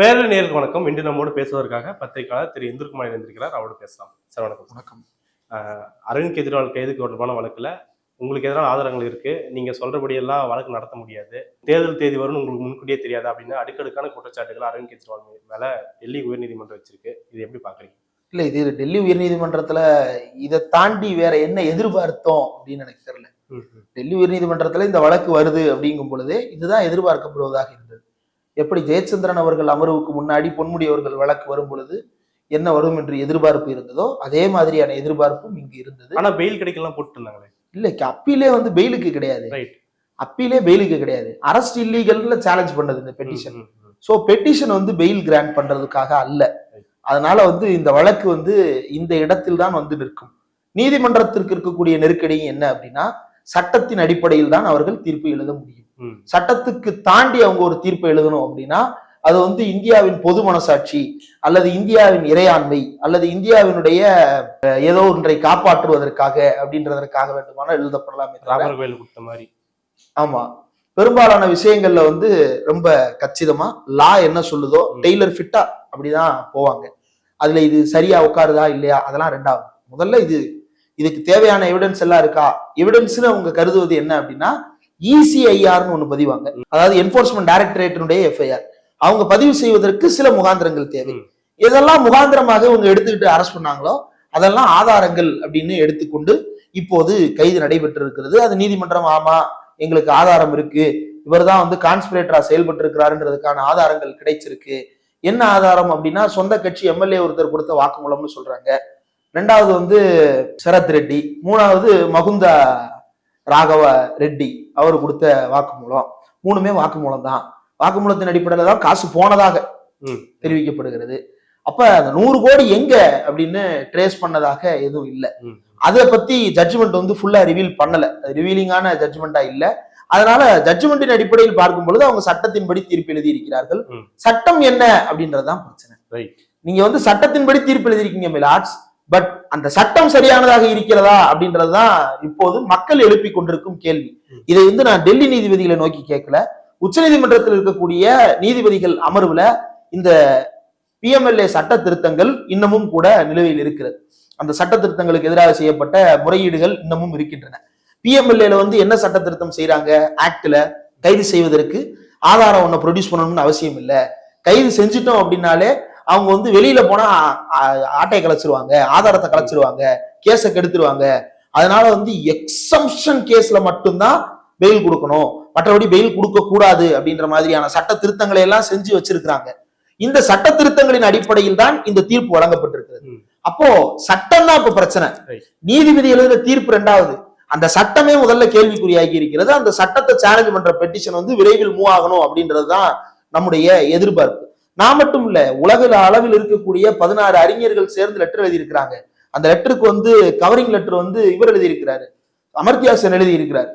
பேரல நேருக்கு வணக்கம். இன்று நம்மோடு பேசுவதற்காக பத்திரிகையாளர் திரு இந்திரகுமார் இருந்திருக்கிறார் அவரோடு பேசலாம். சார் வணக்கம். வணக்கம். அரவிந்த் கெஜ்ரிவால் கைது தொடர்பான வழக்குல உங்களுக்கு எதிரான ஆதாரங்கள் இருக்கு. நீங்க சொல்றபடி எல்லாம் வழக்கு நடத்த முடியாது. தேர்தல் தேதி வரும்னு உங்களுக்கு முன்கூட்டியே தெரியாது அப்படின்னு அடுக்கடுக்கான குற்றச்சாட்டுகள் அரவிந்த் கெஜ்ரிவால் மேல டெல்லி உயர்நீதிமன்றம் வச்சிருக்கு. இது எப்படி பாக்குறீங்க இல்ல இது டெல்லி உயர்நீதிமன்றத்துல இதை தாண்டி வேற என்ன எதிர்பார்த்தோம் அப்படின்னு எனக்கு தெரியல. டெல்லி உயர்நீதிமன்றத்துல இந்த வழக்கு வருது அப்படிங்கும் பொழுதே இதுதான் எதிர்பார்க்கப்படுவதாக இருந்தது. எப்படி ஜெயச்சந்திரன் அவர்கள் அமர்வுக்கு முன்னாடி பொன்முடி அவர்கள் வழக்கு வரும் பொழுது என்ன வரும் என்று எதிர்பார்ப்பு இருந்ததோ அதே மாதிரியான எதிர்பார்ப்பும் இங்கு இருந்தது. ஆனா பெயில் கிடைக்கலாம் போட்டு இருந்தாங்களே இல்ல அப்பீலே வந்து பெயிலுக்கு கிடையாது. அப்பீலே பெயிலுக்கு கிடையாது. அரஸ்ட் இல்லீகல்ல சேலஞ்ச் பண்ணது இந்த பெட்டிஷன் ஸோ பெட்டிஷன் வந்து பெயில் கிராண்ட் பண்றதுக்காக அல்ல. அதனால வந்து இந்த வழக்கு வந்து இந்த இடத்தில் தான் வந்து நிற்கும். நீதிமன்றத்திற்கு இருக்கக்கூடிய நெருக்கடியும் என்ன அப்படின்னா சட்டத்தின் அடிப்படையில் தான் அவர்கள் தீர்ப்பு எழுத முடியும். சட்டத்துக்கு தாண்டி அவங்க ஒரு தீர்ப்பை எழுதணும் அப்படின்னா அது வந்து இந்தியாவின் பொது மனசாட்சி அல்லது இந்தியாவின் இறையாண்மை அல்லது இந்தியாவினுடைய ஏதோ ஒன்றை காப்பாற்றுவதற்காக அப்படின்றதற்காக வேண்டுமானால் எழுதப்படலாமே ராமர் கோயில் கொடுத்த மாதிரி. ஆமா. பெரும்பாலான விஷயங்கள்ல வந்து ரொம்ப கச்சிதமா லா என்ன சொல்லுதோ. டெய்லர் ஃபிட்டா அப்படிதான் போவாங்க. அதுல இது சரியா உட்காருதா இல்லையா? அதெல்லாம் ரெண்டாவது. முதல்ல இது இதுக்கு தேவையான எவிடன்ஸ் எல்லாம் இருக்கா? எவிடன்ஸ்னு அவங்க கருதுவது என்ன அப்படின்னா இசிஐஆர்னு ஒண்ணு பதிவாங்க. அதாவது என்போர்ஸ்மெண்ட் டைரக்டரேட்டினுடைய எஃப்ஐஆர் அவங்க பதிவு செய்வதற்கு சில முகாந்திரங்கள் தேவை. ம். எதெல்லாம் முகாந்திரமாக இவங்க எடுத்துக்கிட்டு அரெஸ்ட் பண்ணாங்களோ அதெல்லாம் ஆதாரங்கள் அப்படின்னு எடுத்துக்கொண்டு இப்போது கைது நடைபெற்று இருக்கிறது அது நீதிமன்றம் ஆமா எங்களுக்கு ஆதாரம் இருக்கு. இவர்தான் வந்து கான்ஸ்பிரேட்டரா செயல்பட்டு இருக்கிறாருன்றதுக்கான ஆதாரங்கள் கிடைச்சிருக்கு. என்ன ஆதாரம் அப்படின்னா சொந்த கட்சி எம்எல்ஏ ஒருத்தர் கொடுத்த வாக்குமூலம்னு சொல்றாங்க. ரெண்டாவது வந்து சரத் ரெட்டி. மூணாவது மகுந்தா ராகவ ரெட்டி அவர் கொடுத்த வாக்குமூலம். மூணுமே வாக்குமூலம் தான் வாக்குமூலத்தின் அடிப்படையில தான் காசு போனதாக. தெரிவிக்கப்படுகிறது. அப்ப அந்த நூறு கோடி எங்க அப்படின்னு ட்ரேஸ் பண்ணதாக எதுவும் இல்லை. அதை பத்தி ஜட்ஜ்மெண்ட் வந்து ஃபுல்லா ரிவீல் பண்ணல. ரிவீலிங்கான ஜட்ஜ்மெண்டா இல்ல. அதனால ஜட்ஜ்மெண்டின் அடிப்படையில் பார்க்கும் பொழுது அவங்க சட்டத்தின்படி தீர்ப்பு எழுதி இருக்கிறார்கள். சட்டம் என்ன அப்படின்றதுதான் பிரச்சனை. நீங்க வந்து சட்டத்தின்படி தீர்ப்பு எழுதியிருக்கீங்க மிலாட்ஸ் பட் அந்த சட்டம் சரியானதாக இருக்கிறதா அப்படின்றதுதான் இப்போது மக்கள் எழுப்பி கொண்டிருக்கும் கேள்வி. இதை வந்து நான் டெல்லி நீதிபதிகளை நோக்கி கேட்கல. உச்சநீதிமன்றத்தில் இருக்கக்கூடிய நீதிபதிகள் அமர்வுல இந்த பிஎம்எல்ஏ சட்ட திருத்தங்கள் இன்னமும் கூட நிலுவையில் இருக்கிறது. அந்த சட்ட திருத்தங்களுக்கு எதிராக செய்யப்பட்ட முறையீடுகள் இன்னமும் இருக்கின்றன. பிஎம்எல்ஏல வந்து என்ன சட்ட திருத்தம் செய்யறாங்க ஆக்ட்ல கைது செய்வதற்கு ஆதாரம் ஒன்றை ப்ரொடியூஸ் பண்ணணும்னு அவசியம் இல்லை. கைது செஞ்சுட்டோம் அப்படின்னாலே அவங்க வந்து வெளியில போனா ஆட்டையை கலைச்சிருவாங்க ஆதாரத்தை கலைச்சிருவாங்க கேஸை கெடுத்துருவாங்க. அதனால வந்து எக்ஸம்ஷன் கேஸ்ல மட்டும்தான் பெயில் கொடுக்கணும். மற்றபடி பெயில் கொடுக்க கூடாது அப்படின்ற மாதிரியான சட்ட திருத்தங்களை எல்லாம் செஞ்சு வச்சிருக்கிறாங்க. இந்த சட்ட திருத்தங்களின் அடிப்படையில் தான் இந்த தீர்ப்பு வழங்கப்பட்டிருக்கிறது. அப்போ சட்டம் தான் இப்ப பிரச்சனை. நீதிபதி எழுதுற தீர்ப்பு ரெண்டாவது. அந்த சட்டமே முதல்ல கேள்விக்குறியாகி இருக்கிறது. அந்த சட்டத்தை சேலஞ்ச் பண்ற பெட்டிஷன் வந்து விரைவில் மூவ் ஆகணும் அப்படின்றதுதான் நம்முடைய எதிர்பார்ப்பு. நான் மட்டும் இல்ல உலக அளவில் இருக்கக்கூடிய பதினாறு அறிஞர்கள் சேர்ந்து லெட்டர் எழுதியிருக்கிறாங்க. அந்த லெட்டருக்கு வந்து கவரிங் லெட்டர் வந்து இவர் எழுதியிருக்கிறாரு. அமர்த்தியா சென் எழுதியிருக்கிறார்.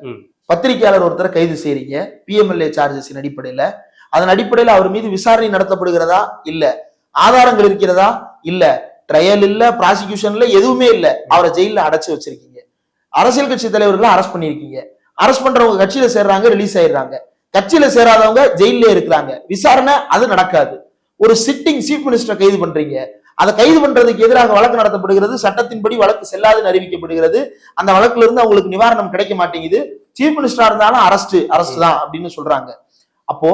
பத்திரிகையாளர் ஒருத்தரை கைது செய்றீங்க. பிஎம்எல்ஏ சார்ஜஸின் அடிப்படையில. அதன் அடிப்படையில் அவர் மீது விசாரணை நடத்தப்படுகிறதா? இல்ல. ஆதாரங்கள் இருக்கிறதா? இல்ல. ட்ரையல் இல்ல ப்ராசிக்யூஷன்ல எதுவுமே இல்ல. அவரை ஜெயில அடைச்சு வச்சிருக்கீங்க. அரசியல் கட்சி தலைவர்களை அரெஸ்ட் பண்ணிருக்கீங்க அரெஸ்ட் பண்றவங்க கட்சியில சேர்றாங்க ரிலீஸ் ஆயிடுறாங்க. கட்சியில சேராதவங்க ஜெயிலே இருக்கிறாங்க. விசாரணை அது நடக்காது. ஒரு சிட்டிங் சீஃப் மினிஸ்டர் கைது பண்றீங்க. அதை கைது பண்றதுக்கு எதிராக வழக்கு நடத்தப்படுகிறது. சட்டத்தின்படி வழக்கு செல்லாதுன்னு அறிவிக்கப்படுகிறது. அந்த வழக்குல இருந்து அவங்களுக்கு நிவாரணம் கிடைக்க மாட்டேங்குது. சீஃப் மினிஸ்டரா இருந்தாலும் அரஸ்ட் அரஸ்ட் தான் அப்படின்னு சொல்றாங்க. அப்போ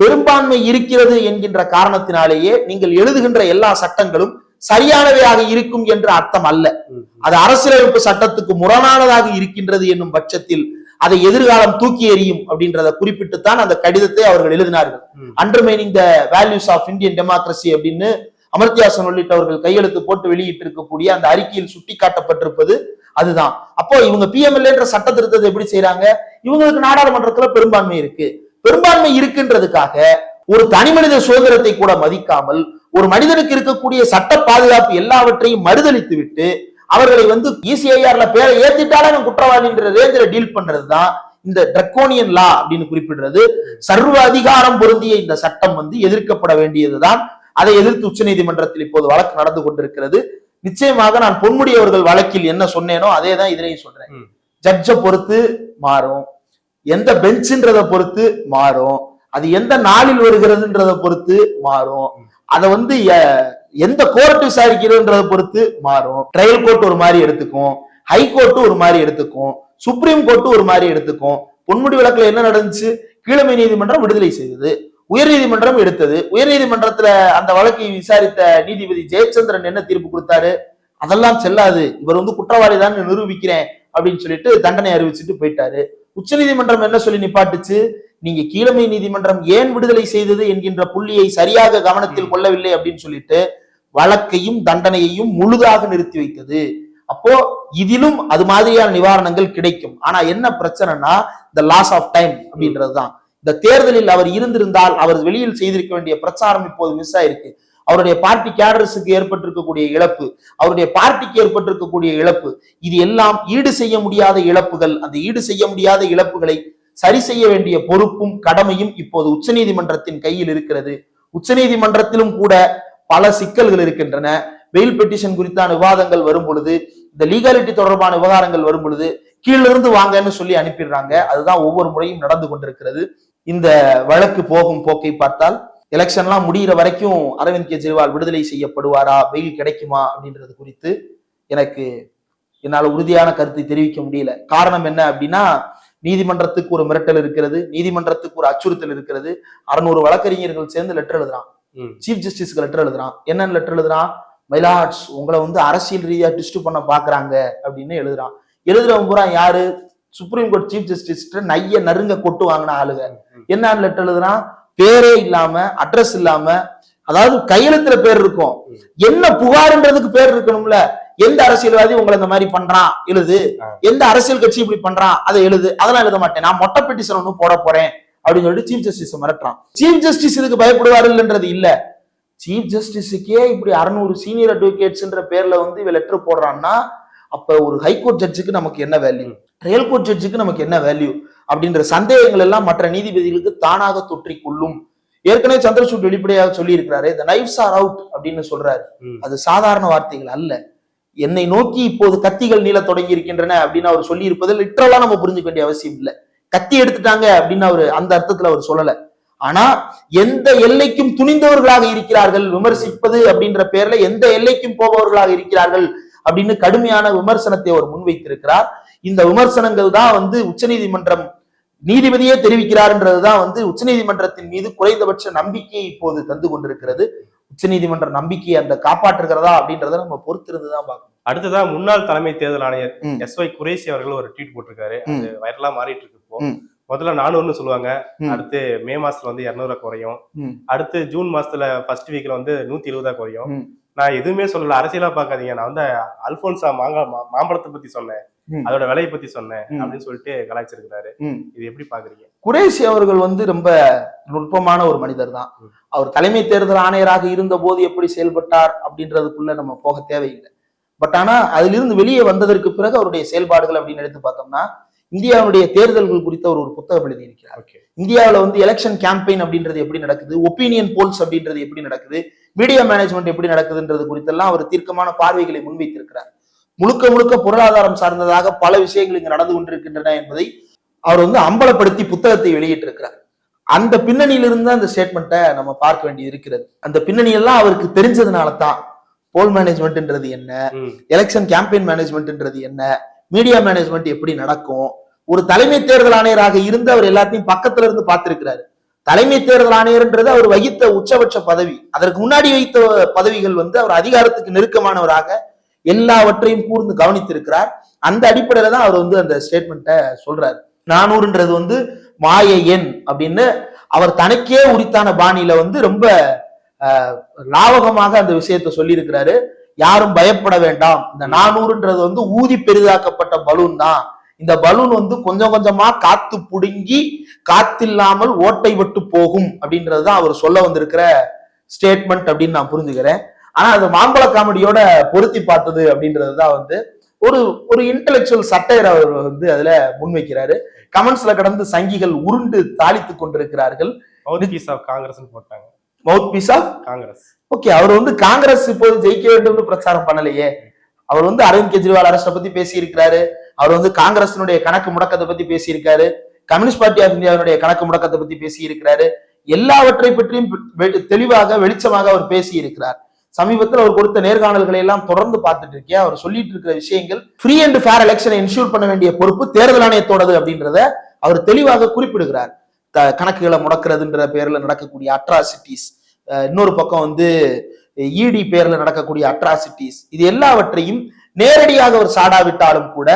பெரும்பான்மை இருக்கிறது என்கின்ற காரணத்தினாலேயே நீங்கள் எழுதுகின்ற எல்லா சட்டங்களும் சரியானவையாக இருக்கும் என்ற அர்த்தம் அல்ல. அது அரசியலமைப்பு சட்டத்துக்கு முரணானதாக இருக்கின்றது என்னும் பட்சத்தில் அதை எதிர்காலம் தூக்கி எறியும் அப்படின்றத குறிப்பிட்டுத்தான் அந்த கடிதத்தை அவர்கள் எழுதினார்கள். Undermining the values of Indian democracy அப்படின்னு அமர்த்தியாசன் உள்ளிட்டவர்கள் கையெழுத்து போட்டு வெளியிட்டு இருக்கக்கூடிய அந்த அறிக்கையில் சுட்டிக்காட்டப்பட்டிருப்பது அதுதான். அப்போ இவங்க பிஎம்எல்ஏன்ற சட்ட திருத்தத்தை எப்படி செய்றாங்க? இவங்களுக்கு நாடாளுமன்றத்துல பெரும்பான்மை இருக்கு. பெரும்பான்மை இருக்குன்றதுக்காக ஒரு தனிமனித சுதந்திரத்தை கூட மதிக்காமல் ஒரு மனிதனுக்கு இருக்கக்கூடிய சட்ட பாதுகாப்பு எல்லாவற்றையும் மறுதளித்து விட்டு அவர்களை வந்து E இசிஐஆர்ல பேரை ஏத்திட்டாலே குற்றவாளின்ற ரேஞ்சில டீல் பண்றதுதான் இந்த ட்ரக்கோனியன் லா அப்படின்னு குறிப்பிடுறது. சர்வ அதிகாரம் பொருந்திய இந்த சட்டம் வந்து எதிர்க்கப்பட வேண்டியதுதான். அதை எதிர்த்து உச்சநீதிமன்றத்தில் இப்போது வழக்கு நடந்து கொண்டிருக்கிறது. நிச்சயமாக நான் பொன்முடி அவர்கள் வழக்கில் என்ன சொன்னேனோ அதே தான் இதுலயும் சொல்றேன். ஜட்ஜை பொறுத்து மாறும். எந்த பெஞ்சுன்றதை பொறுத்து மாறும். அது எந்த நாளில் வருகிறதுன்றதை பொறுத்து மாறும். அதை வந்து எந்த கோர்ட் விசாரிக்கிறதுன்றதை பொறுத்து மாறும். ட்ரையல் கோர்ட் ஒரு மாதிரி எடுத்துக்கும். ஹை கோர்ட் ஒரு மாதிரி எடுத்துக்கும். சுப்ரீம் கோர்ட் ஒரு மாதிரி எடுத்துக்கும். பொன்முடி வழக்குல என்ன நடந்துச்சு? கீழமை நீதிமன்றம் விடுதலை செய்தது. உயர்நீதிமன்றம் எடுத்தது. உயர்நீதிமன்றத்துல அந்த வழக்கை விசாரித்த நீதிபதி ஜெயச்சந்திரன் என்ன தீர்ப்பு கொடுத்தாரு? அதெல்லாம் செல்லாது. இவர் வந்து குற்றவாளி தான் நிரூபிக்கிறேன் அப்படின்னு சொல்லிட்டு தண்டனை அறிவிச்சுட்டு போயிட்டாரு. உச்சநீதிமன்றம் என்ன சொல்லி நிப்பாட்டுச்சு? நீங்க கீழமை நீதிமன்றம் ஏன் விடுதலை செய்தது என்கின்ற புள்ளியை சரியாக கவனத்தில் கொள்ளவில்லை அப்படின்னு சொல்லிட்டு வழக்கையும் தண்டனையையும் முழுதாக நிறுத்தி வைத்தது. அப்போ இதிலும் அது மாதிரியான நிவாரணங்கள் கிடைக்கும். ஆனா என்ன பிரச்சனைனா இந்த லாஸ் ஆஃப் டைம் அப்படின்றதுதான். இந்த தேர்தலில் அவர் இருந்திருந்தால் அவர் வெளியில் செய்திருக்க வேண்டிய பிரச்சாரம் இப்போது மிஸ் ஆயிருக்கு. அவருடைய பார்ட்டி கேடர்ஸுக்கு ஏற்பட்டிருக்கக்கூடிய இழப்பு அவருடைய பார்ட்டிக்கு ஏற்பட்டிருக்கக்கூடிய இழப்பு இது எல்லாம் ஈடு செய்ய முடியாத இழப்புகள். அந்த ஈடு செய்ய முடியாத இழப்புகளை சரி செய்ய வேண்டிய பொறுப்பும் கடமையும் இப்போது உச்சநீதிமன்றத்தின் கையில் இருக்கிறது. உச்சநீதிமன்றத்திலும் கூட பல சிக்கல்கள் இருக்கின்றன. வெயில் பெட்டிஷன் குறித்தான விவாதங்கள் வரும் பொழுது இந்த லீகாலிட்டி தொடர்பான விவகாரங்கள் வரும் பொழுது கீழிருந்து வாங்கன்னு சொல்லி அனுப்பிடுறாங்க. அதுதான் ஒவ்வொரு முறையும் நடந்து கொண்டிருக்கிறது. இந்த வழக்கு போகும் போக்கை பார்த்தால் எலெக்ஷன்லாம் முடிகிற வரைக்கும் அரவிந்த் கெஜ்ரிவால் விடுதலை செய்யப்படுவாரா? வெயில் கிடைக்குமா? அப்படின்றது குறித்து எனக்கு என்னால் உறுதியான கருத்தை தெரிவிக்க முடியல. காரணம் என்ன அப்படின்னா நீதிமன்றத்துக்கு ஒரு மிரட்டல் இருக்கிறது நீதிமன்றத்துக்கு ஒரு அச்சுறுத்தல் இருக்கிறது. அறுநூறு வழக்கறிஞர்கள் சேர்ந்து லெட்டர் எழுதுறான். சீஃப் ஜஸ்டிஸ்க்கு லெட்டர் எழுதுறான். என்னன்னு லெட்டர் எழுதுறான்? மைலாட்ஸ் உங்களை வந்து அரசியல் ரீதியா ட்விஸ்ட் பண்ண பாக்குறாங்க அப்படின்னு எழுதுறான். எழுதுறவன் பூரா யாரு? சுப்ரீம் கோர்ட் சீஃப் ஜஸ்டிஸ் நைய நறுங்க கொட்டு வாங்கின ஆளுங்க. என்னன்னு லெட்டர் எழுதுறான்? பேரே இல்லாம அட்ரஸ் இல்லாம அதாவது கையெழுத்துல பேர் இருக்கும். என்ன புகார்ன்றதுக்கு பேர் இருக்கணும்ல? எந்த அரசியல்வாதி உங்களை இந்த மாதிரி பண்றான்? எழுது. எந்த அரசியல் கட்சி இப்படி பண்றான்? அதை எழுது. அதெல்லாம் எழுத மாட்டேன். நான் மொட்டை பெட்டிஷன் ஒண்ணு போட போறேன். அப்படின்னு சொல்லிட்டு சீஃப் ஜஸ்டிஸ் மிரட்டுறான். சீஃப் ஜஸ்டிஸ் இதுக்கு பயப்படுவாருன்றது இல்ல. சீஃப் ஜஸ்டிஸுக்கே இப்படி அறுநூறு சீனியர் அட்வொகேட்ஸ்ன்ற பேர்ல வந்து இவ லெட்டர் போடுறான்னா அப்ப ஒரு ஹைகோர்ட் ஜட்ஜுக்கு நமக்கு என்ன வேல்யூ ட்ரையல் கோர்ட் ஜட்ஜுக்கு நமக்கு என்ன வேல்யூ அப்படின்ற சந்தேகங்கள் எல்லாம் மற்ற நீதிபதிகளுக்கு தானாக தொற்றிக் கொள்ளும் ஏற்கனவே சந்திரசூட் வெளிப்படையாக சொல்லி இருக்கிறாரு இந்த நைவ்ஸ் ஆர் அவுட் அப்படின்னு சொல்றாரு. அது சாதாரண வார்த்தைகள் அல்ல. என்னை நோக்கி இப்போது கத்திகள் நீள தொடங்கி இருக்கின்றன அப்படின்னு அவர் சொல்லி இருப்பதில் லிட்டரலா நம்ம புரிஞ்சுக்க வேண்டிய அவசியம் இல்லை. கத்தி எடுத்துட்டாங்க அப்படின்னு அவர் அந்த அர்த்தத்துல அவர் சொல்லல. ஆனா எந்த எல்லைக்கும் துணிந்தவர்களாக இருக்கிறார்கள் விமர்சிப்பது அப்படின்ற பேர்ல எந்த எல்லைக்கும் போபவர்களாக இருக்கிறார்கள் அப்படின்னு கடுமையான விமர்சனத்தை அவர் முன்வைத்திருக்கிறார். இந்த விமர்சனங்கள் தான் வந்து உச்சநீதிமன்றம் நீதிபதியே தெரிவிக்கிறார்ன்றதுதான் வந்து உச்சநீதிமன்றத்தின் மீது குறைந்தபட்ச நம்பிக்கையை இப்போது தந்து கொண்டிருக்கிறது. உச்சநீதிமன்ற நம்பிக்கையை அந்த காப்பாற்றுகிறதா அப்படின்றத நம்ம பொறுத்திருந்து தான் பார்க்கணும். அடுத்ததா முன்னாள் தலைமை தேர்தல் ஆணையர். எஸ் ஒய் குரேஷி அவர்கள் ஒரு ட்வீட் போட்டிருக்காரு. அது வைரலா மாறிட்டு இருக்கு இப்போ. முதல்ல நானூறுன்னு சொல்லுவாங்க. அடுத்து மே மாசத்துல வந்து இருநூறு குறையும். அடுத்து ஜூன் மாசத்துல ஃபர்ஸ்ட் வீக்ல வந்து நூத்தி இருபதா குறையும். நான் எதுவுமே சொல்லல அரசியலா பார்க்காதீங்க நான் வந்து அல்போன்சா மாங்கா மாம்பழத்தை பத்தி சொன்னேன். அதோட விலையை பத்தி சொன்னேன். அப்படின்னு சொல்லிட்டு கலாய்ச்சிருக்கிறாரு. இது எப்படி பாக்குறீங்க குரேஷி அவர்கள் வந்து ரொம்ப நுட்பமான ஒரு மனிதர் தான். அவர் தலைமை தேர்தல் ஆணையராக இருந்த போது எப்படி செயல்பட்டார் அப்படின்றதுக்குள்ள நம்ம போக தேவையில்லை பட் ஆனா அதிலிருந்து வெளியே வந்ததற்கு பிறகு அவருடைய செயல்பாடுகள் அப்படின்னு எடுத்து பார்த்தோம்னா இந்தியாவுடைய தேர்தல்கள் குறித்த ஒரு ஒரு புத்தகம் எழுதியிருக்கிறார். இந்தியாவுல வந்து எலெக்ஷன் கேம்பெயின் அப்படின்றது எப்படி நடக்குது? ஒப்பீனியன் போல்ஸ் அப்படின்றது எப்படி நடக்குது? மீடியா மேனேஜ்மெண்ட் எப்படி நடக்குதுன்றது குறித்தெல்லாம் அவர் தீர்க்கமான பார்வைகளை முன்வைத்திருக்கிறார். முழுக்க முழுக்க பொருளாதாரம் சார்ந்ததாக பல விஷயங்கள் இங்கு நடந்து கொண்டிருக்கின்றன என்பதை அவர் வந்து அம்பலப்படுத்தி புத்தகத்தை வெளியிட்டிருக்கிறார். அந்த பின்னணியிலிருந்து அந்த ஸ்டேட்மெண்ட்டை நம்ம பார்க்க வேண்டியது இருக்கிறது அந்த பின்னணி எல்லாம் அவருக்கு தெரிஞ்சதுனால தான் போல் மேனேஜ்மெண்ட்ன்றது என்ன. எலெக்ஷன் கேம்பெயின் மேனேஜ்மெண்ட்ன்றது என்ன? மீடியா மேனேஜ்மெண்ட் எப்படி நடக்கும்? ஒரு தலைமை தேர்தல் ஆணையராக இருந்து அவர் எல்லாத்தையும் பக்கத்துல இருந்து பார்த்திருக்கிறாரு. தலைமை தேர்தல் ஆணையர்ன்றது அவர் வகித்த உச்சபட்ச பதவி. அதற்கு முன்னாடி வைத்த பதவிகள் வந்து அவர் அதிகாரத்துக்கு நெருக்கமானவராக எல்லாவற்றையும் கூர்ந்து கவனித்திருக்கிறார். அந்த அடிப்படையில தான் அவர் வந்து அந்த ஸ்டேட்மெண்ட்டை சொல்றாரு. நானூறுன்றது வந்து மாய எண் அப்படின்னு அவர் தனக்கே உரித்தான பாணியில வந்து ரொம்ப லாவகமாக அந்த விஷயத்தை சொல்லியிருக்கிறாரு. யாரும் பயப்பட வேண்டாம். இந்த நானூறுன்றது வந்து ஊதி பெரிதாக்கப்பட்ட பலூன் தான். இந்த பலூன் வந்து கொஞ்சம் கொஞ்சமா காத்து புடுங்கி காத்தில்லாமல் ஓட்டை விட்டு போகும் அப்படின்றது தான் அவர் சொல்ல வந்திருக்கிற ஸ்டேட்மெண்ட் அப்படின்னு நான் புரிஞ்சுக்கிறேன். ஆனா அது மாம்பழ காமெடியோட பொருத்தி பார்த்தது அப்படின்றது தான் வந்து ஒரு ஒரு இன்டெலெக்சுவல் சட்டையர் அவர் வந்து அதுல முன்வைக்கிறாரு. கமெண்ட்ஸ்ல கடந்து சங்கிகள் உருண்டு தாளித்துக் கொண்டிருக்கிறார்கள். மவுத் போட்டாங்க. Mouthpiece of Congress. ஓகே அவர் வந்து காங்கிரஸ் இப்போது ஜெயிக்க வேண்டும்னு பிரச்சாரம் பண்ணலையே. அவர் வந்து அரவிந்த் கெஜ்ரிவால் அரசை பத்தி பேசியிருக்கிறாரு. அவர் வந்து காங்கிரசினுடைய கணக்கு முடக்கத்தை பத்தி பேசியிருக்காரு. கம்யூனிஸ்ட் பார்ட்டி ஆஃப் இந்தியாவினுடைய கணக்கு முடக்கத்தை பத்தி பேசியிருக்கிறாரு. எல்லாவற்றை பற்றியும் தெளிவாக வெளிச்சமாக அவர் பேசி இருக்கிறார் சமீபத்தில் அவர் கொடுத்த நேர்காணல்களை எல்லாம் தொடர்ந்து பார்த்துட்டு இருக்கேன். அவர் சொல்லிட்டு இருக்கிற விஷயங்கள் ஃப்ரீ அண்ட் ஃபேர் எலெக்ஷனை இன்ஷூர் பண்ண வேண்டிய பொறுப்பு தேர்தல் ஆணையத்தோடது அப்படின்றத அவர் தெளிவாக குறிப்பிடுகிறார். கணக்குகளை முடக்கிறதுன்ற பேர்ல நடக்கக்கூடிய அட்ராசிட்டிஸ் இன்னொரு பக்கம் வந்து இடி பேர்ல நடக்கக்கூடிய அட்ராசிட்டிஸ் இது எல்லாவற்றையும் நேரடியாக அவர் சாடாவிட்டாலும் கூட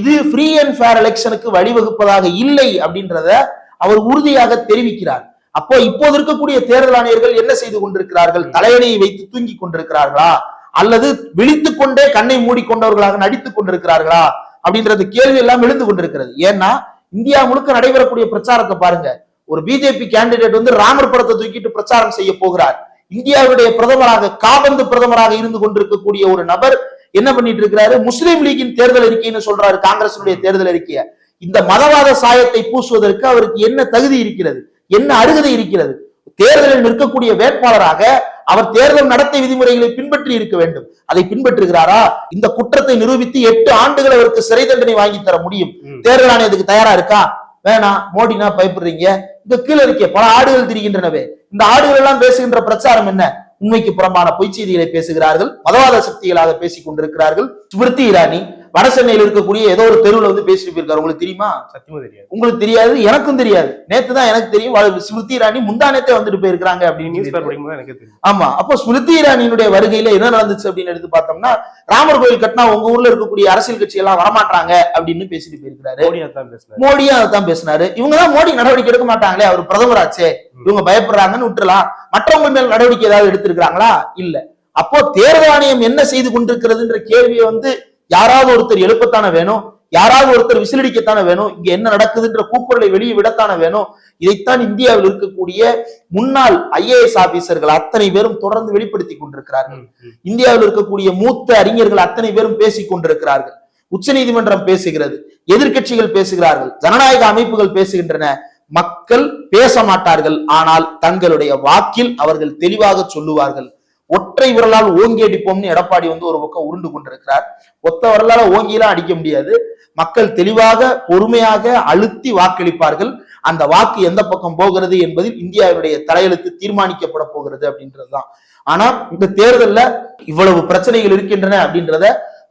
இது ஃப்ரீ அண்ட் ஃபேர் எலெக்ஷனுக்கு வழிவகுப்பதாக இல்லை அப்படின்றத அவர் உறுதியாக தெரிவிக்கிறார். அப்போ இப்போது இருக்கக்கூடிய தேர்தல் ஆணையர்கள் என்ன செய்து கொண்டிருக்கிறார்கள்? தலையணையை வைத்து தூங்கி கொண்டிருக்கிறார்களா? அல்லது விழித்துக் கொண்டே கண்ணை மூடிக்கொண்டவர்களாக நடித்துக் கொண்டிருக்கிறார்களா? அப்படின்றது கேள்வி எல்லாம் எழுந்து கொண்டிருக்கிறது. ஏன்னா இந்தியா முழுக்க நடைபெறக்கூடிய பிரச்சாரத்தை பாருங்க. ஒரு பிஜேபி கேண்டிடேட் வந்து ராமர் படத்தை தூக்கிட்டு பிரச்சாரம் செய்ய போகிறார். இந்தியாவுடைய பிரதமராக காபந்து பிரதமராக இருந்து கொண்டிருக்கக்கூடிய ஒரு நபர் என்ன பண்ணிட்டு இருக்கிறாரு? முஸ்லீம் லீக்கின் தேர்தல் அறிக்கைன்னு சொல்றாரு காங்கிரசுடைய தேர்தல் அறிக்கையை. இந்த மதவாத சாயத்தை பூசுவதற்கு அவருக்கு என்ன தகுதி இருக்கிறது? என்ன அருகதை இருக்கிறது? தேர்தலில் நிற்கக்கூடிய வேட்பாளராக அவர் தேர்தல் நடத்தை விதிமுறைகளை பின்பற்றி இருக்க வேண்டும். அதை பின்பற்றுகிறாரா? இந்த குற்றத்தை நிரூபித்து எட்டு ஆண்டுகள் அவருக்கு சிறை தண்டனை வாங்கி தர முடியும். தேர்தல் ஆணையத்துக்கு தயாரா இருக்கா? வேணாம் மோடினா பயப்படுறீங்க. இங்க கீழே இருக்கே பல ஆடுகள் திரிகின்றனவே. இந்த ஆடுகள் எல்லாம் பேசுகின்ற பிரச்சாரம் என்ன? உண்மைக்கு புறம்பான பொய்ச் செய்திகளை பேசுகிறார்கள் மதவாத சக்திகளாக பேசிக் கொண்டிருக்கிறார்கள். ஸ்மிருதி இரானி வட சென்னையில் இருக்கக்கூடிய ஏதோ ஒரு தெருவுல வந்து பேசிட்டு போயிருக்காரு. உங்களுக்கு தெரியுமா? சத்தியமா தெரியாது. உங்களுக்கு தெரியாது எனக்கும் தெரியாது. நேத்து தான் எனக்கு தெரியும். ஸ்மிருதி இரானி முந்தானத்தே வந்துட்டு போயிருக்காங்க அப்படின்னு எனக்கு தெரியும். ஆமா. அப்போ ஸ்மிருதி இரானியினுடைய வருகையில என்ன நடந்துச்சு அப்படின்னு எடுத்து பார்த்தோம்னா ராமர் கோயில் கட்டினா உங்க ஊர்ல இருக்கக்கூடிய அரசியல் கட்சி எல்லாம் வரமாட்டாங்க அப்படின்னு பேசிட்டு போயிருக்கிறாரு. மோடியா தான் பேசினாரு. மோடியும் அதான் பேசினாரு. இவங்க தான் மோடி நடவடிக்கை எடுக்க மாட்டாங்களே அவர் பிரதமராச்சே. இவங்க பயப்படுறாங்கன்னு விட்டுறலாம். மற்றவங்க மேல் நடவடிக்கை ஏதாவது எடுத்திருக்கிறாங்களா? இல்ல. அப்போ தேர்தல் ஆணையம் என்ன செய்து கொண்டிருக்கிறதுன்ற கேள்வியை வந்து யாராவது ஒருத்தர் எழுப்பத்தானே வேணும்? யாராவது ஒருத்தர் விசிலடிக்கத்தானே வேணும்? இங்க என்ன நடக்குதுன்ற கூக்குரலை வெளியே விடத்தானே வேணும்? இதைத்தான் இந்தியாவில் இருக்கக்கூடிய முன்னாள் ஐஏஎஸ் ஆபீசர்கள் அத்தனை பேரும் தொடர்ந்து வெளிப்படுத்தி கொண்டிருக்கிறார்கள். இந்தியாவில் இருக்கக்கூடிய மூத்த அறிஞர்கள் அத்தனை பேரும் பேசிக் கொண்டிருக்கிறார்கள். உச்சநீதிமன்றம் பேசுகிறது எதிர்க்கட்சிகள் பேசுகிறார்கள் ஜனநாயக அமைப்புகள் பேசுகின்றன. மக்கள் பேச மாட்டார்கள் ஆனால் தங்களுடைய வாக்கில் அவர்கள் தெளிவாக சொல்லுவார்கள். ஒற்றை விரலால் ஓங்கி அடிப்போம்னு எடப்பாடி வந்து ஒரு பக்கம் உருண்டு கொண்டிருக்கிறார். ஒத்த விரலால ஓங்கிலாம் அடிக்க முடியாது. மக்கள் தெளிவாக பொறுமையாக அழுத்தி வாக்களிப்பார்கள். அந்த வாக்கு எந்த பக்கம் போகிறது என்பதில் இந்தியாவுடைய தலையெழுத்து தீர்மானிக்கப்பட போகிறது அப்படின்றதுதான். ஆனா இந்த தேர்தல்ல இவ்வளவு பிரச்சனைகள் இருக்கின்றன அப்படின்றத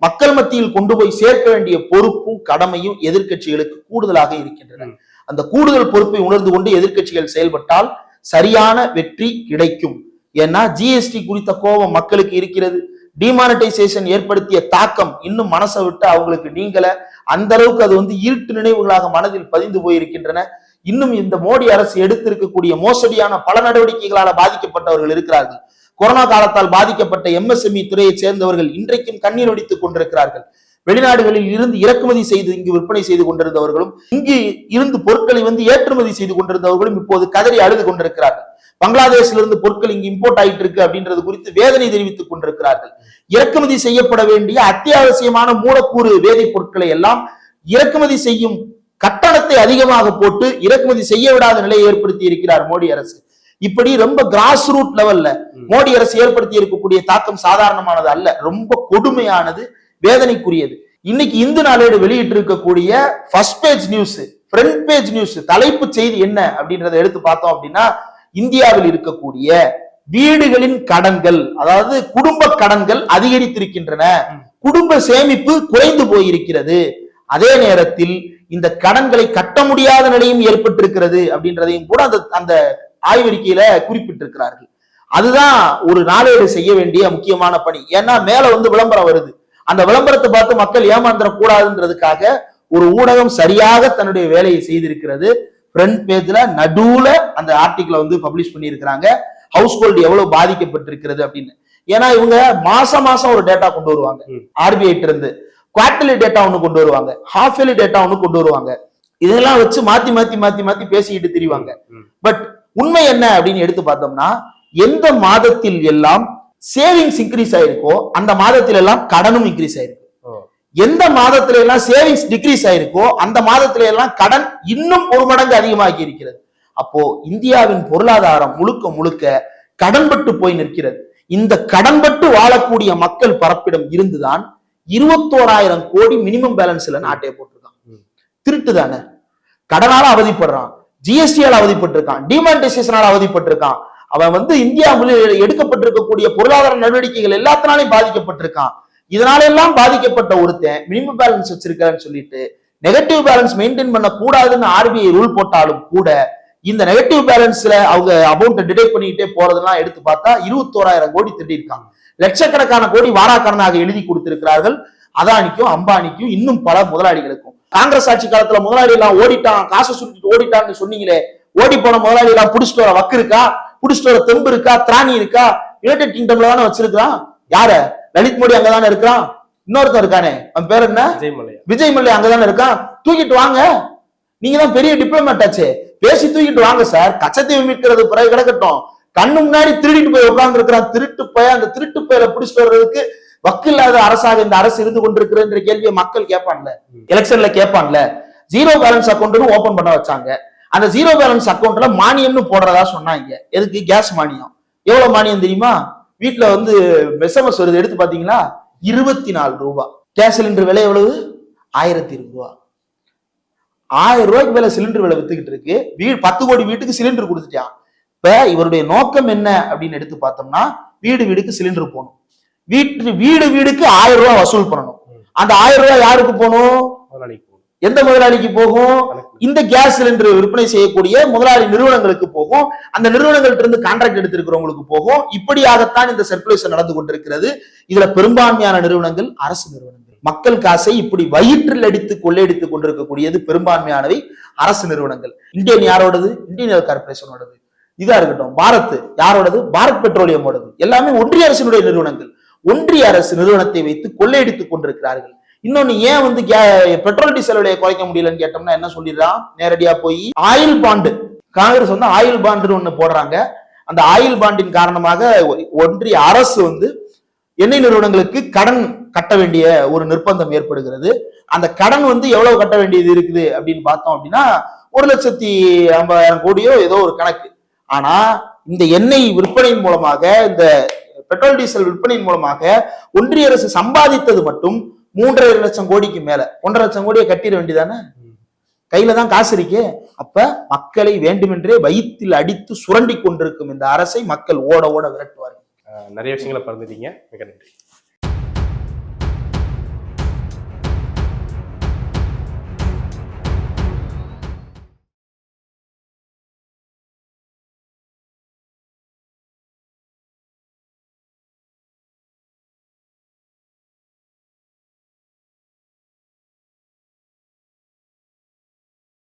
மக்கள் மத்தியில் கொண்டு போய் சேர்க்க வேண்டிய பொறுப்பும் கடமையும் எதிர்க்கட்சிகளுக்கு கூடுதலாக இருக்கின்றன. அந்த கூடுதல் பொறுப்பை உணர்ந்து கொண்டு எதிர்க்கட்சிகள் செயல்பட்டால் சரியான வெற்றி கிடைக்கும். ஏன்னா ஜிஎஸ்டி குறித்த கோபம் மக்களுக்கு இருக்கிறது. டிமானிட்டைசேஷன் ஏற்படுத்திய தாக்கம் இன்னும் மனசை விட்டு அவங்களுக்கு நீங்கல. அந்த அளவுக்கு அது வந்து இருட்டு நினைவுகளாக மனதில் பதிந்து போயிருக்கின்றன. இன்னும் இந்த மோடி அரசு எடுத்திருக்கக்கூடிய மோசடியான பல நடவடிக்கைகளால பாதிக்கப்பட்டவர்கள் இருக்கிறார்கள். கொரோனா காலத்தால் பாதிக்கப்பட்ட எம்எஸ்எம்இ துறையைச் சேர்ந்தவர்கள் இன்றைக்கும் கண்ணீர் வடித்துக் கொண்டிருக்கிறார்கள். வெளிநாடுகளில் இருந்து இறக்குமதி செய்து இங்கு விற்பனை செய்து கொண்டிருந்தவர்களும் இங்கு இருந்து பொருட்களை வந்து ஏற்றுமதி செய்து கொண்டிருந்தவர்களும் இப்போது கதறி அழுது கொண்டிருக்கிறார்கள். பங்களாதேஷ்ல இருந்து பொருட்கள் இங்கு இம்போர்ட் ஆயிட்டு இருக்கு அப்படின்றது குறித்து வேதனை தெரிவித்துக் கொண்டிருக்கிறார்கள். இறக்குமதி செய்யப்பட வேண்டிய அத்தியாவசியமான மூலக்கூறு வேதிப்பொருட்களை எல்லாம் இறக்குமதி செய்யும் கட்டணத்தை அதிகமாக போட்டு இறக்குமதி செய்ய விடாத நிலையை ஏற்படுத்தி இருக்கிறார் மோடி அரசு. இப்படி ரொம்ப கிராஸ் ரூட் லெவல்ல மோடி அரசு ஏற்படுத்தி இருக்கக்கூடிய தாக்கம் சாதாரணமானது அல்ல ரொம்ப கொடுமையானது வேதனைக்குரியது. இன்னைக்கு இந்து நாளேடு வெளியிட்டு இருக்கக்கூடிய first page news front page news தலைப்பு செய்தி என்ன அப்படின்றத எடுத்து பார்த்தோம் அப்படின்னா இந்தியாவில் இருக்கக்கூடிய வீடுகளின் கடன்கள் அதாவது குடும்ப கடன்கள் அதிகரித்திருக்கின்றன. குடும்ப சேமிப்பு குறைந்து போயிருக்கிறது. அதே நேரத்தில் இந்த கடன்களை கட்ட முடியாத நிலையும் ஏற்பட்டிருக்கிறது அப்படின்றதையும் கூட அந்த அந்த ஆய்வறிக்கையில குறிப்பிட்டிருக்கிறார்கள். அதுதான் ஒரு நாளேடு செய்ய வேண்டிய முக்கியமான பணி. ஏன்னா மேல வந்து விளம்பரம் வருது. அந்த விளம்பரத்தை பார்த்து மக்கள் ஏமாந்துட கூடாதுன்றதுக்காக ஒரு ஊடகம் சரியாக தன்னுடைய வேலையை செய்திருக்கிறது. ஃப்ரண்ட் பேஜ்ல நடுவுல அந்த ஆர்டிகிளை வந்து பப்ளிஷ் பண்ணியிருக்கிறாங்க. ஹவுஸ் ஹோல்டு எவ்வளவு பாதிக்கப்பட்டிருக்கிறது அப்படின்னு. ஏன்னா இவங்க மாசம் மாசம் ஒரு டேட்டா கொண்டு வருவாங்க. ஆர்பிஐ இருந்து. குவார்டர்லி டேட்டா ஒன்று கொண்டு வருவாங்க. ஹாஃப் இயர்லி டேட்டா ஒன்று கொண்டு வருவாங்க. இதெல்லாம் வச்சு மாத்தி மாத்தி மாத்தி மாத்தி பேசிக்கிட்டு திரிவாங்க. பட் உண்மை என்ன அப்படின்னு எடுத்து பார்த்தோம்னா எந்த மாதத்தில் எல்லாம் சேவிங்ஸ் இன்க்ரீஸ் ஆயிருக்கோ அந்த மாதத்தில் எல்லாம் கடனும் இன்க்ரீஸ் ஆயிருக்கு. எந்த மாதத்துல எல்லாம் சேவிங்ஸ் டிக்ரீஸ் ஆயிருக்கோ அந்த மாதத்துல எல்லாம் கடன் இன்னும் ஒரு மடங்கு அதிகமாகி இருக்கிறது. அப்போ இந்தியாவின் பொருளாதாரம் முழுக்க முழுக்க கடன்பட்டு போய் நிற்கிறது. இந்த கடன்பட்டு வாழக்கூடிய மக்கள் பரப்பிடம் இருந்துதான் இருபத்தோராயிரம் கோடி மினிமம் பேலன்ஸ்ல நாட்டை போட்டிருக்கான். திருட்டு தானே. கடனால அவதிப்படுறான். ஜிஎஸ்டியால் அவதிப்பட்டிருக்கான். டிமானிட்டைசேஷனால் அவதிப்பட்டிருக்கான். அவன் வந்து இந்தியாவில் எடுக்கப்பட்டிருக்கக்கூடிய பொருளாதார நடவடிக்கைகள் எல்லாத்தினாலையும் பாதிக்கப்பட்டிருக்கான். இதனால எல்லாம் பாதிக்கப்பட்ட ஒருத்தன் மினிமம் பேலன்ஸ் வச்சிருக்கான்னு சொல்லிட்டு நெகட்டிவ் பேலன்ஸ் மெயின்டைன் பண்ண கூடாதுன்னு ஆர்பிஐ ரூல் போட்டாலும் கூட இந்த நெகட்டிவ் பேலன்ஸ்ல அவங்க அமௌண்ட் டிடெக்ட் பண்ணிக்கிட்டே போறதெல்லாம் எடுத்து பார்த்தா இருபத்தோராயிரம் கோடி திருடியிருக்காங்க. லட்சக்கணக்கான கோடி வாராக்கடனாக எழுதி கொடுத்திருக்கிறார்கள். அதானிக்கும் அம்பானிக்கும் இன்னும் பல முதலாளிகளுக்கும். காங்கிரஸ் ஆட்சி காலத்துல முதலாளி எல்லாம் ஓடிட்டான் காசை சுட்டிட்டு ஓடிட்டான்னு சொன்னீங்களே ஓடி போன முதலாளி எல்லாம் புடிச்சிட்டு வர வக்கு இருக்கா? புடிச்சிட்டு வர தெம்பு இருக்கா? திராணி இருக்கா? யுனைடெட் கிங்டம்ல தானே வச்சிருக்கான் யார? லலித் மோடி அங்கதானே இருக்கிறான்? இன்னொருத்தன் இருக்கானே. அவன் பேர் என்ன? விஜய் மல்லை அங்கதானே இருக்கான். தூக்கிட்டு வாங்க. நீங்க தான் பெரிய டிப்ளமேட் ஆச்சே. பேசி தூக்கிட்டு வாங்க சார் கச்சத்தீவு மீட்கிறது பிறகு கிடக்கட்டும். கண்ணு முன்னாடி திருடிட்டு போய் உட்கார்ந்து இருக்கிறான். திருட்டு போய் அந்த திருட்டு பயில பிடிச்சிட்டு வர்றதுக்கு வக்கில்லாத அரசாக இந்த அரசு இருந்து கொண்டிருக்கிறன்ற கேள்வியை மக்கள் கேட்பான்ல. எலெக்ஷன்ல கேட்பான்ல. ஜீரோ பேலன்ஸ் அக்கௌண்ட்னு ஓபன் பண்ண வச்சாங்க. அந்த ஜீரோ பேலன்ஸ் அக்கௌண்ட்ல மானியம்னு போடுறதா சொன்னாங்க. எதுக்கு? கேஸ் மானியம். எவ்வளவு மானியம் தெரியுமா? வீட்ல வந்து எஸ்எம்எஸ் வருது எடுத்து பாத்தீங்களா இருபத்தி நாலு ரூபாய் கேஸ் சிலிண்டர் விலை எவ்வளவு? ஆயிரத்தி ரூபா. ஆயிரம் ரூபாய்க்கு மேல சிலிண்டர் விலை வித்துக்கிட்டு இருக்கு. வீடு பத்து கோடி வீட்டுக்கு சிலிண்டர் கொடுத்துட்டான். இப்ப இவருடைய நோக்கம் என்ன அப்படின்னு எடுத்து பார்த்தோம்னா வீடு வீடுக்கு சிலிண்டர் போகணும். வீட்டு வீடு வீடுக்கு ஆயிரம் ரூபாய் வசூல் பண்ணணும். அந்த ஆயிரம் ரூபாய் யாருக்கு போகணும். எந்த முதலாளிக்கு போகும். இந்த கேஸ் சிலிண்டர் விற்பனை செய்யக்கூடிய முதலாளி நிறுவனங்களுக்கு போகும். அந்த நிறுவனங்கள்ட்ட இருந்து கான்ட்ராக்ட் எடுத்திருக்கிறவங்களுக்கு போகும். இப்படியாகத்தான் இந்த சர்க்குலேஷன் நடந்து கொண்டிருக்கிறது. இதுல பெரும்பான்மையான நிறுவனங்கள் அரசு நிறுவனங்கள். மக்கள் காசை இப்படி வயிற்றில் அடித்து கொள்ளையடித்துக் கொண்டிருக்கக்கூடியது பெரும்பான்மையானவை அரசு நிறுவனங்கள். இந்தியன் யாரோடது? இந்தியன் ஆயில் கார்பரேஷனோடது இதா இருக்கட்டும் பாரத். யாரோடது? பாரத் பெட்ரோலியமோடது எல்லாமே ஒன்றிய அரசினுடைய நிறுவனங்கள். ஒன்றிய அரசு நிறுவனத்தை வைத்து கொள்ளையடித்துக் கொண்டிருக்கிறார்கள். இன்னொன்னு ஏன் வந்து கே- பெட்ரோல் டீசல் விலையை குறைக்க முடியலன்னு கேட்டோம்னா என்ன சொல்லிடுறான்? நேரடியா போய் ஆயில் பாண்டு காங்கிரஸ் வந்து ஆயில் பாண்டுன்னு ஒண்ணு போடுறாங்க. அந்த ஆயில் பாண்டின் காரணமாக ஒன்றிய அரசு வந்து எண்ணெய் நிறுவனங்களுக்கு கடன் கட்ட வேண்டிய ஒரு நிர்பந்தம் ஏற்படுகிறது. அந்த கடன் வந்து எவ்வளவு கட்ட வேண்டியது இருக்குது அப்படின்னு பார்த்தோம் அப்படின்னா ஒரு லட்சத்தி ஐம்பதாயிரம் கோடியோ ஏதோ ஒரு கணக்கு. ஆனா இந்த எண்ணெய் விற்பனையின் மூலமாக இந்த பெட்ரோல் டீசல் விற்பனையின் மூலமாக ஒன்றிய அரசு சம்பாதித்தது மட்டும் மூன்றரை லட்சம் கோடிக்கு மேல. ஒன்றரை லட்சம் கோடியை கட்டிட வேண்டியதானே? கையில தான் காசு இருக்கே. அப்ப மக்களை வேண்டுமென்றே வயிற்றில் அடித்து சுரண்டி கொண்டிருக்கும் இந்த அரசை மக்கள் ஓட ஓட விரட்டுவார்கள். நிறைய விஷயங்களை பறந்துட்டீங்க மிக நன்றி.